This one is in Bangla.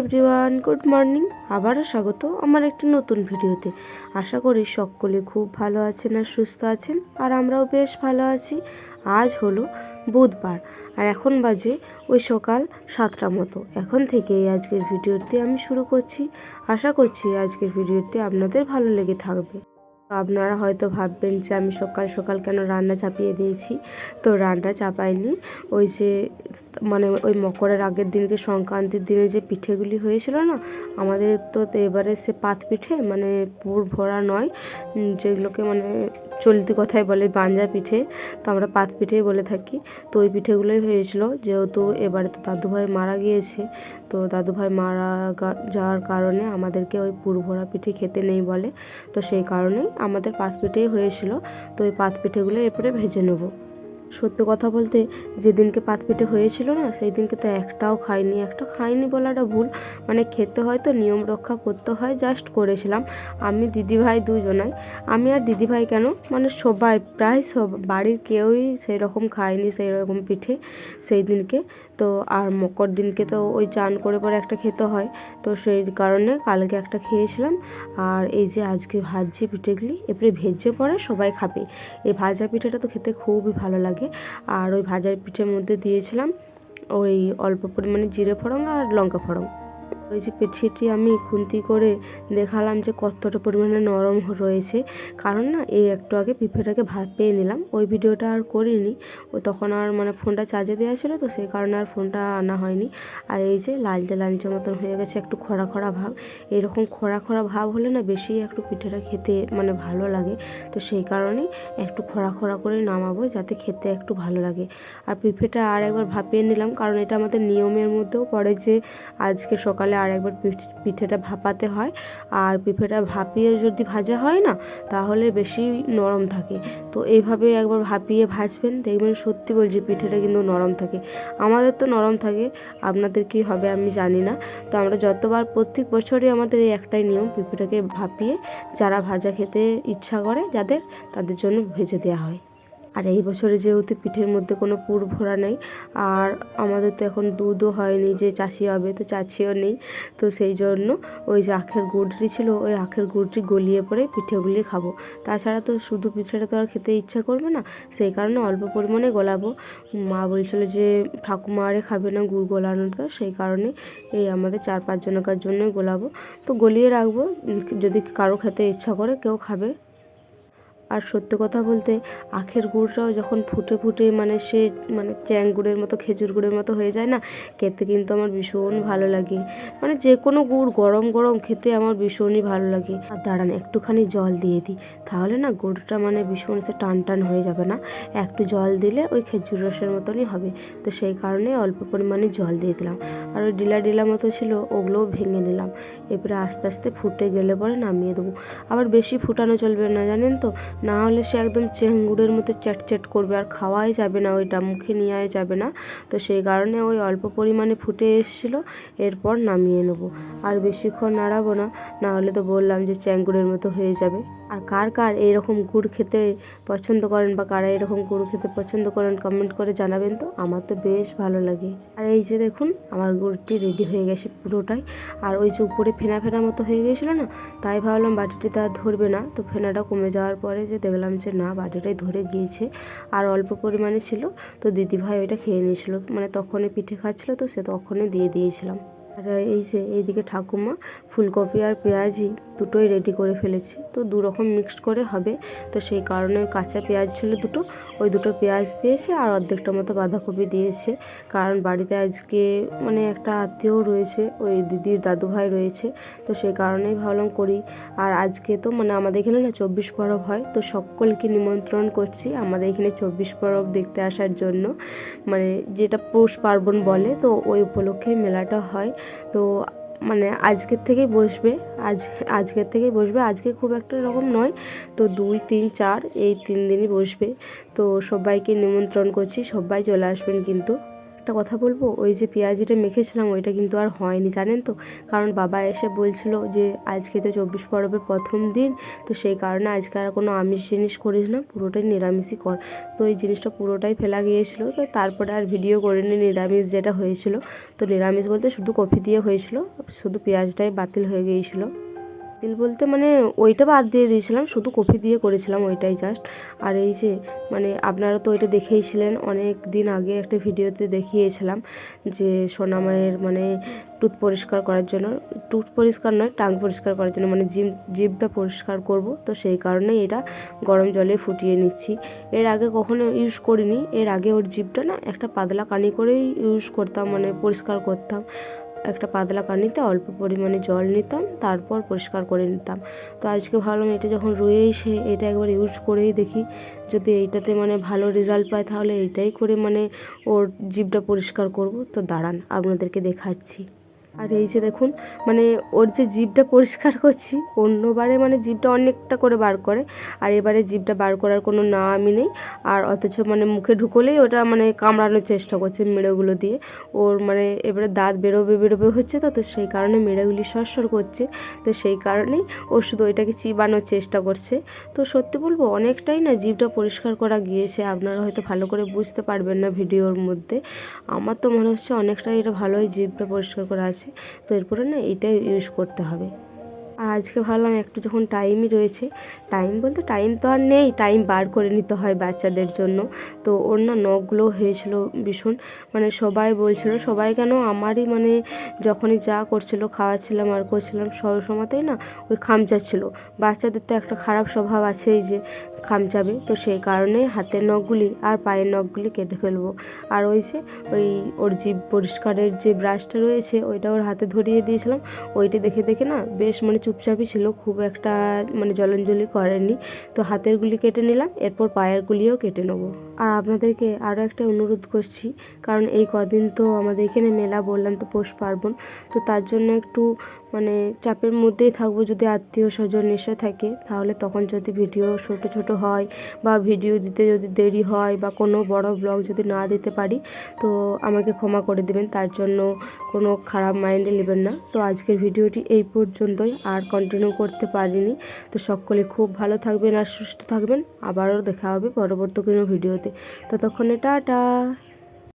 এভরিওয়ান গুড মর্নিং আবারও স্বাগত আমার একটি নতুন ভিডিওতে। আশা করি সকলে খুব ভালো আছেন আর সুস্থ আছেন, আর আমরাও বেশ ভালো আছি। আজ হলো বুধবার, আর এখন বাজে ওই সকাল সাতটা মতো। এখন থেকে আজকের ভিডিওটি আমি শুরু করছি। আশা করছি আজকের ভিডিওটি আপনাদের ভালো লেগে থাকবে। আপনারা হয়তো ভাববেন যে আমি সকাল সকাল কেন রান্না চাপিয়ে দিয়েছি? তো রান্না চাপাইনি। ওই যে মানে ওই মকরের আগের দিনকে সংক্রান্তির দিনে যে পিঠেগুলি হয়েছিল না, আমাদের তো এবারে সে পাত পিঠে মানে পুর ভরা নয় যেগুলোকে মানে চলতি কথায় বলে বাঞ্জা পিঠে, তো আমরা পাত পিঠেই বলে থাকি। তো ওই পিঠেগুলোই হয়েছিল। যেহেতু এবারে তো দাদুভাই মারা গিয়েছে, তো দাদুভাই মারা যাওয়ার কারণে আমাদেরকে ওই পুর ভরা পিঠে খেতে নেই বলে, তো সেই কারণেই আমাদের পাত পিঠেই হয়েছিল। তো ওই পাত পিঠেগুলো এরপরে ভেজে নেব। সত্য কথা বলতে যেদিনকে পাত পিঠে হয়েছিল না সেই দিনকে তো একটাও খাইনি, একটা খাইনি বলাটা ভুল। মানে খেতে হয় তো, নিয়ম রক্ষা করতে হয় জাস্ট করেছিলাম। আমি দিদিভাই দুজনাই। আমি আর দিদিভাই কেন? মানে সবাই, প্রায় সব, বাড়ির কেউই সেই রকম খায়নি সেই রকম পিঠে সেই দিনকে তো আর মকর দিনকে তো ওই চান করে পরে একটা খেতে হয়। তো সেই কারণে কালকে একটা খেয়েছিলাম। আর এই যে আজকে ভাজছি পিঠেগুলি, এবারে ভেজে পরে সবাই খাবে। এই ভাজা পিঠেটা তো খেতে খুবই ভালো লাগে। আর ওই ভাজার পিঠের মধ্যে দিয়েছিলাম ওই অল্প পরিমাণে জিরে ফোড়ন আর লঙ্কা ফোড়ন। ওই যে পিঠেটি আমি খুন্তি করে দেখালাম যে কতটা পরিমাণে নরম রয়েছে। কারণ না, এই একটু আগে পিঠেটাকে পেয়ে নিলাম। ওই ভিডিওটা আর করিনি। ও তখন আর মানে ফোনটা চার্জে দেওয়া ছিল তো, সেই কারণে আর ফোনটা আনা হয়নি। আর এই যে লালচে লালচে মতন হয়ে গেছে, একটু খরা খরা ভাব। এরকম খরা খরা ভাব হলে না বেশি একটু পিঠেটা খেতে মানে ভালো লাগে। তো সেই কারণেই একটু খরা খরা করে নামাবো যাতে খেতে একটু ভালো লাগে। আর পিঠেটা আর একবার ভাপিয়ে নিলাম, কারণ এটা আমাদের নিয়মের মধ্যেও পড়ে যে আজকে সকালে আর একবার পিঠ- পিঠেটা ভাপাতে হয়। আর পিঠেটা ভাপিয়ে যদি ভাজা হয় না, তাহলে বেশি নরম থাকে। তো এইভাবে একবার ভাপিয়ে ভাজবেন, দেখবেন সত্যি বলছি পিঠেটা কিন্তু নরম থাকে। আমাদের তো নরম থাকে, আপনাদের কি হবে আমি জানি না। তো আমরা যতবার, প্রত্যেক বছরই আমাদের এই একটাই নিয়ম পিঠেটাকে ভাপিয়ে, যারা ভাজা খেতে ইচ্ছা করে, যাদের, তাদের জন্য ভেজে দেওয়া হয়। আর এই বছরে যেহেতু পিঠের মধ্যে কোনো পুর ভরা নেই, আর আমাদের তো এখন দুধও হয়নি যে চাষি হবে, তো চাষিও নেই। তো সেই জন্য ওই যে আখের গুড়টি ছিল, ওই আখের গুড়টি গলিয়ে পরে পিঠেগুলি খাব। তাছাড়া তো শুধু পিঠেটা তো আর খেতে ইচ্ছা করবে না, সেই কারণে অল্প পরিমাণে গলাবো। মা বলছিল যে ঠাকুমা আরে খাবে না গুড় গলানোটা, সেই কারণে এই আমাদের চার পাঁচ জনকার জন্যই গোলাবো। তো গলিয়ে রাখব, যদি কারও খেতে ইচ্ছা করে কেউ খাবে। আর সত্য কথা বলতে আখের গুড়টাও যখন ফুটে ফুটে মানে সে মানে চ্যাং গুড়ের মতো, খেজুর গুড়ের মতো হয়ে যায় না, খেতে কিন্তু আমার ভীষণ ভালো লাগে। মানে যে কোনো গুড় গরম গরম খেতে আমার ভীষণই ভালো লাগে। আর দাঁড়ান, একটুখানি জল দিয়ে দিই। তাহলে না গুড়টা মানে ভীষণ হচ্ছে টান টান হয়ে যাবে না। একটু জল দিলে ওই খেজুর রসের মতনই হবে। তো সেই কারণে অল্প পরিমাণে জল দিয়ে দিলাম। আর ওই ডিলা ডিলা মতো ছিল, ওগুলোও ভেঙে নিলাম। এবারে আস্তে আস্তে ফুটে গেলে পরে নামিয়ে দেবো। আবার বেশি ফুটানো চলবে না, জানেন তো? না হলে সে একদম চেঙ্গুড়ের মতো চ্যাটচ্যাট চ্যাট করবে আর খাওয়াই যাবে না, ওইটা মুখে নেওয়াই যাবে না। তো সেই কারণে ওই অল্প পরিমাণে ফুটে এসেছিল, এরপর নামিয়ে নেব। আর বেশিক্ষণ নাড়াবো না না হলে তো বললাম যে চ্যাঙ্গুড়ের মতো হয়ে যাবে। আর কার কার এইরকম গুড় খেতে পছন্দ করেন বা কারা এরকম গুড় খেতে পছন্দ করেন কমেন্ট করে জানাবেন তো। আমার তো বেশ ভালো লাগে। আর এই যে দেখুন, আমার গুড়টি রেডি হয়ে গেছে পুরোটাই। আর ওই যে উপরে ফেনা ফেনা মতো হয়ে গিয়েছিল না, তাই ভাবলাম বাটিটিতে আর ধরবে না। তো ফেনাটা কমে যাওয়ার পরে যে দেখলাম যে না, বাটিটাই ধরে গিয়েছে। আর অল্প পরিমাণে ছিল। তো দিদিভাই ওইটা খেয়ে নিয়েছিল। মানে তখনই পিঠে খাচ্ছিলো তো, সে তখনই দিয়ে দিয়েছিলাম। আর এই যে এইদিকে ঠাকুমা, ফুলকপি আর পেঁয়াজি দুটোই রেডি করে ফেলেছে। তো দু রকম মিক্সড করে হবে। তো সেই কারণে কাঁচা পেঁয়াজ ছিল দুটো, ওই দুটো পেঁয়াজ দিয়েছে আর অর্ধেকটা মতো বাঁধাকপি দিয়েছে। কারণ বাড়িতে আজকে মানে একটা আত্মীয় রয়েছে, ওই দিদির দাদু ভাই রয়েছে। তো সেই কারণেই ভাবলাম করি। আর আজকে তো মানে আমাদের এখানে না চব্বিশ পরব হয়। তো সকলকে নিমন্ত্রণ করছি আমাদের এখানে চব্বিশ পরব দেখতে আসার জন্য। মানে যেটা পৌষ পার্বণ বলে, তো ওই উপলক্ষে মেলাটা হয়। তো মানে আজকের থেকেই বসবে, আজ, আজকের থেকেই বসবে, আজকে খুব একটা রকম নয়। তো দুই, তিন, চার, এই তিন দিনই বসবে। তো সবাইকে নিমন্ত্রণ করছি, সবাই চলে আসবেন কিন্তু। একটা কথা বলব? ওই যে পেঁয়াজিটা মেখেছিলাম, ওইটা কিন্তু আর হয়নি, জানেন তো? কারণ বাবা এসে বলছিল যে, আজকে তো চব্বিশ পরবের প্রথম দিন, তো সেই কারণে আজকে আর কোনো আমিষ জিনিস করিস না, পুরোটাই নিরামিষই কর। তো এই জিনিসটা পুরোটাই ফেলা গিয়েছিল, তো তারপরে আর ভিডিও করিনি নিরামিষ যেটা হয়েছিল। তো নিরামিষ বলতে শুধু কফি দিয়ে হয়েছিল, শুধু পেঁয়াজটাই বাতিল হয়ে গিয়েছিল। বাতিল বলতে মানে ওইটা বাদ দিয়ে দিয়েছিলাম, শুধু কফি দিয়ে করেছিলাম ওইটাই জাস্ট আর এই যে মানে আপনারা তো ওইটা দেখেইছিলেন, অনেক দিন আগে একটা ভিডিওতে দেখিয়েছিলাম যে সোনামায়ের মানে টুথ পরিষ্কার করার জন্য, টুথ পরিষ্কার নয়, টাং পরিষ্কার করার জন্য মানে জিম, জিভটা পরিষ্কার করব। তো সেই কারণেই এটা গরম জলে ফুটিয়ে নিচ্ছি। এর আগে কখনো ইউজ করিনি, এর আগে ওর জিভটা না একটা পাতলা কানি করেই ইউজ করতাম মানে পরিষ্কার করতাম। একটা পাতলা কানিতে অল্প পরিমাণে জল নিতাম, তারপর পরিষ্কার করে নিতাম। তো আজকে ভাবলাম এটা যখন রয়েছে এটা একবার ইউজ করেই দেখি। যদি এইটাতে মানে ভালো রেজাল্ট পায় তাহলে এইটাই করে মানে ওর জিভটা পরিষ্কার করব। তো দাঁড়ান, আপনাদেরকে দেখাচ্ছি। আর এই যে দেখুন মানে ওর যে জিভটা পরিষ্কার করছি, অন্যবারে মানে জিভটা অনেকটা করে বার করে, আর এবারে জিভটা বার করার কোনো নামই নেই, আর অথচ মানে মুখে ঢুকলেই ওটা মানে কামড়ানোর চেষ্টা করছে মেড়েগুলো দিয়ে। ওর মানে এবারে দাঁত বেরোবে বেরোবে হচ্ছে তো তো সেই কারণে মেড়েগুলি সরসর করছে, তো সেই কারণেই ও শুধু ওইটাকে চিবানোর চেষ্টা করছে। তো সত্যি বলব, অনেকটাই না জিভটা পরিষ্কার করা গিয়েছে, আপনারা হয়তো ভালো করে বুঝতে পারবেন না ভিডিওর মধ্যে। আমার তো মনে হচ্ছে অনেকটাই এটা ভালোই জিভটা পরিষ্কার করা আছে। তো এরপরে না এইটাই ইউজ করতে হবে। আর আজকে ভাবলাম একটু যখন টাইমই রয়েছে টাইম বলতে টাইম তো আর নেই টাইম বার করে নিতে হয় বাচ্চাদের জন্য। তো ওর না নখগুলো হয়েছিল ভীষণ মানে সবাই বলছিল, সবাই কেন আমারই মানে যখনই যা করছিল, খাওয়াচ্ছিলাম আর করছিলাম সব সময়তেই না ওই খামচাচ্ছিল বাচ্চাদের তো একটা খারাপ স্বভাব আছেই যে খামচাবে, তো সেই কারণে হাতের নখগুলি আর পায়ের নখগুলি কেটে ফেলব। আর ওই যে ওই ওর জিভ পরিষ্কারের যে ব্রাশটা রয়েছে, ওইটা ওর হাতে ধরিয়ে দিয়েছিলাম, ওইটা দেখে দেখে না বেশ মানে চুপচাপই ছিল, খুব একটা মানে জলঞ্জলি করেনি। তো হাতের গুলি কেটে নিলাম, এরপর পায়ের গুলিও কেটে নেব। আর আপনাদেরকে আরও একটা অনুরোধ করছি, কারণ এই কদিন তো আমাদের এখানে মেলা বললাম তো পৌষ পার্বণ, তো তার জন্য একটু মানে চাপের মধ্যেই থাকব যদি আত্মীয় স্বজন এসে থাকে, তাহলে তখন যদি ভিডিও ছোট ছোট হয় বা ভিডিও দিতে যদি দেরি হয় বা কোনো বড় ব্লগ যদি না দিতে পারি, তো আমাকে ক্ষমা করে দেবেন, তার জন্য কোনো খারাপ মাইন্ডে নেবেন না। তো আজকের ভিডিওটি এই পর্যন্তই, আর কন্টিনিউ করতে পারিনি, তো সকলে খুব ভালো থাকবেন আর সুস্থ থাকবেন, আবারও দেখা হবে পরবর্তী কোনো ততক্ষণে টাটা।